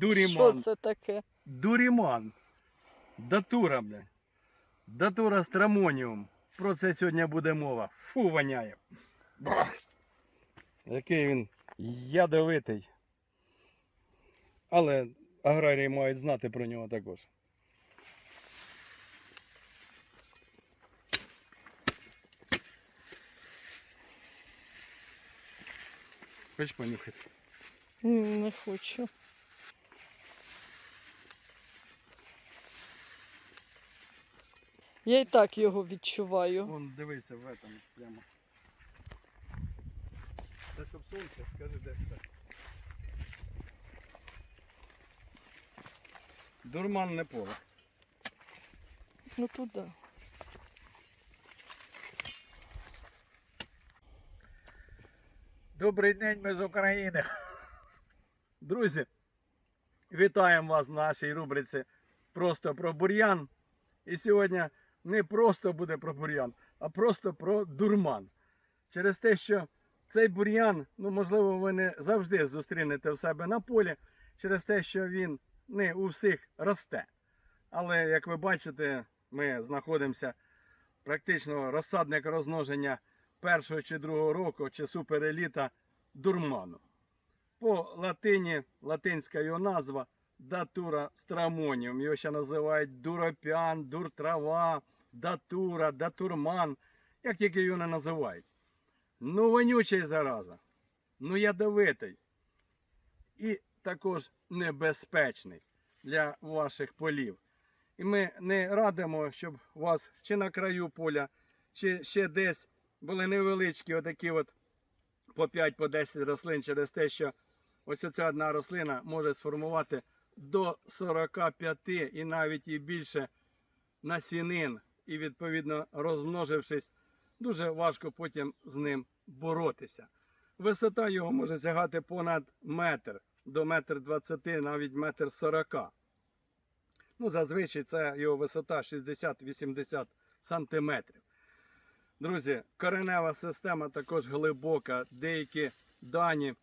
Дуріман. Що це таке? Дуріман. Датура, бля. Датура страмоніум. Про це сьогодні буде мова. Фу, воняє. Бах. Який він ядовитий. Але аграрії мають знати про нього також. Хочеш понюхати? Ні, Не хочу. Я і так його відчуваю. Вон дивися в этом прямо. Це щоб сонце, скажи десь це. Дурманне поле. Ну туди. Добрий день, ми з України. Друзі, вітаємо вас в нашій рубриці Просто про бур'ян. І сьогодні не просто буде про бур'ян, а просто про дурман. Через те, що цей бур'ян, ну можливо, ви не завжди зустрінете в себе на полі, через те, що він не у всіх росте. Але як ви бачите, ми знаходимося практично розсадник розмноження першого чи другого року часу переліта дурману. По латині латинська його назва датура страмоніум. Його ще називають дуропян, дуртрава, датура, датурман, як тільки його не називають. Ну, вонючий зараза, ну ядовитий і також небезпечний для ваших полів. І ми не радимо, щоб у вас чи на краю поля, чи ще десь були невеличкі отакі от по 5 по 10 рослин через те, що ось оця одна рослина може сформувати до 45 і навіть і більше насінин. І відповідно розмножившись, дуже важко потім з ним боротися. Висота його може сягати понад метр до метр 20, навіть метр 40. Ну, зазвичай це його висота 60-80 сантиметрів. Друзі, коренева система також глибока. Деякі дані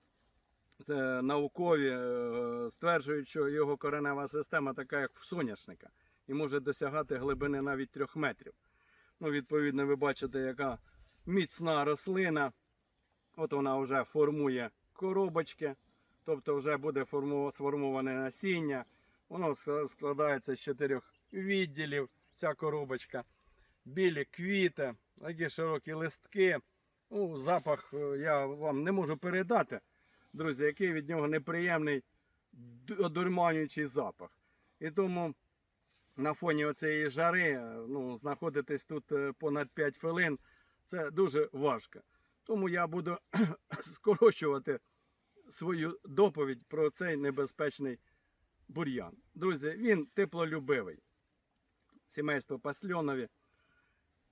наукові е, стверджують, що його коренева система така, як в соняшника, і може досягати глибини навіть 3 метрів. Ну, відповідно, ви бачите, яка міцна рослина. От вона вже формує коробочки, тобто вже буде сформоване насіння. Воно складається з чотирьох відділів, ця коробочка. Білі квіти, такі широкі листки. Ну, запах е, я вам не можу передати, друзі, який від нього неприємний одурманюючий запах. І тому на фоні оцієї жари ну, знаходитись тут е, понад 5 хвилин це дуже важко. Тому я буду скорочувати свою доповідь про цей небезпечний бур'ян. Друзі, він теплолюбивий. Сімейство пасльонові.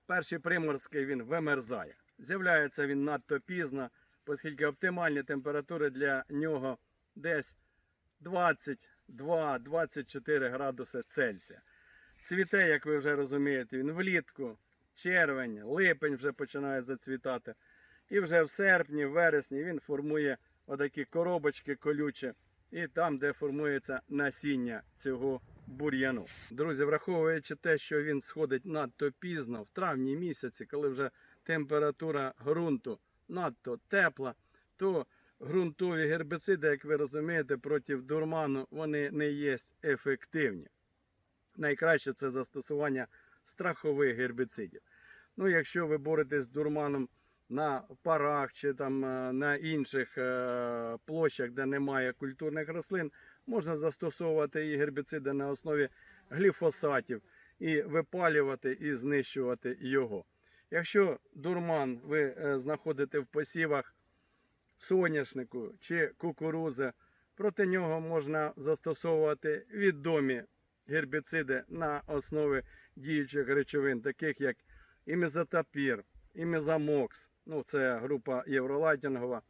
Перший приморський він вимерзає. З'являється він надто пізно, оскільки оптимальні температури для нього десь 22-24 градуси Цельсія. Цвіте, як ви вже розумієте, він влітку, червень, липень вже починає зацвітати. І вже в серпні, в вересні він формує отакі коробочки колючі, і там, де формується насіння цього бур'яну. Друзі, враховуючи те, що він сходить надто пізно, в травні місяці, коли вже температура ґрунту надто тепла, то ґрунтові гербіциди, як ви розумієте, проти дурману вони не є ефективні. Найкраще це застосування страхових гербіцидів. Ну, якщо ви боретесь з дурманом на парах чи там е, на інших е, площах, де немає культурних рослин, можна застосовувати і гербіциди на основі гліфосатів і випалювати і знищувати його. Якщо дурман ви е, знаходите в посівах соняшнику чи кукурузи, проти нього можна застосовувати відомі гербіциди на основі діючих речовин, таких як імезотапір, імезамокс, ну це група євролайтінгова.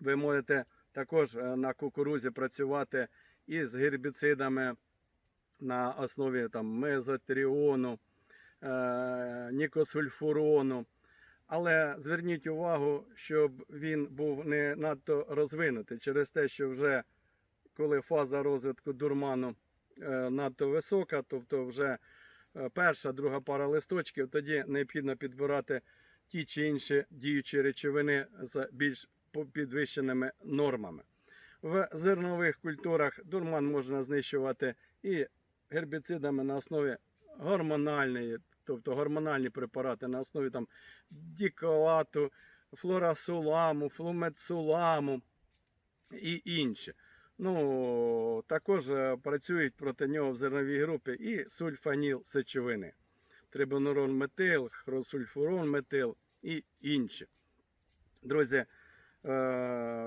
Ви можете також е, на кукурузі працювати із гербіцидами на основі там, мезотріону, нікосульфурону. Але зверніть увагу, щоб він був не надто розвинутий через те, що вже коли фаза розвитку дурману е, надто висока, тобто вже е, перша, друга пара листочків, тоді необхідно підбирати ті чи інші діючі речовини з більш підвищеними нормами. В зернових культурах дурман можна знищувати і гербіцидами на основі гормональної, тобто гормональні препарати на основі там діколату, флорасуламу, флумецуламу і інші. Ну, також е, працюють проти нього в зерновій групі і сульфаніл сечовини, трибонурон метил, хросульфурон метил і інші. Друзі, е,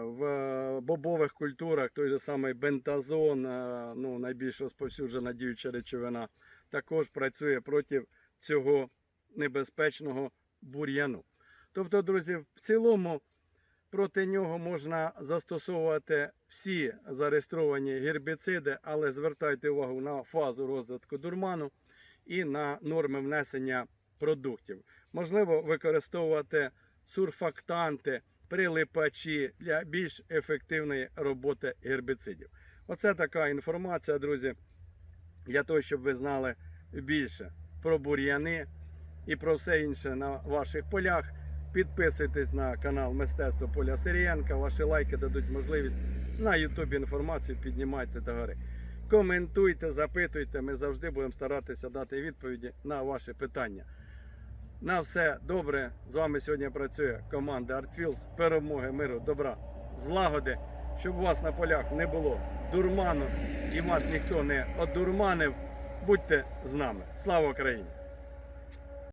в бобових культурах той же самий бентазон, е, ну, найбільш розповсюджена діюча речовина, також працює проти цього небезпечного бур'яну. Тобто, друзі, в цілому проти нього можна застосовувати всі зареєстровані гербіциди, але звертайте увагу на фазу розвитку дурману і на норми внесення продуктів. Можливо, використовувати сурфактанти, прилипачі для більш ефективної роботи гербіцидів. Оце така інформація, друзі, для того, щоб ви знали більше про бур'яни і про все інше на ваших полях. Підписуйтесь на канал Мистецтво Поля Сирієнка. Ваші лайки дадуть можливість на Ютубі інформацію піднімайте до гори. Коментуйте, запитуйте. Ми завжди будемо старатися дати відповіді на ваші питання. На все добре. З вами сьогодні працює команда ArtFields. Перемоги, миру, добра, злагоди, щоб вас на полях не було дурману і вас ніхто не одурманив. Будьте з нами. Слава Україні!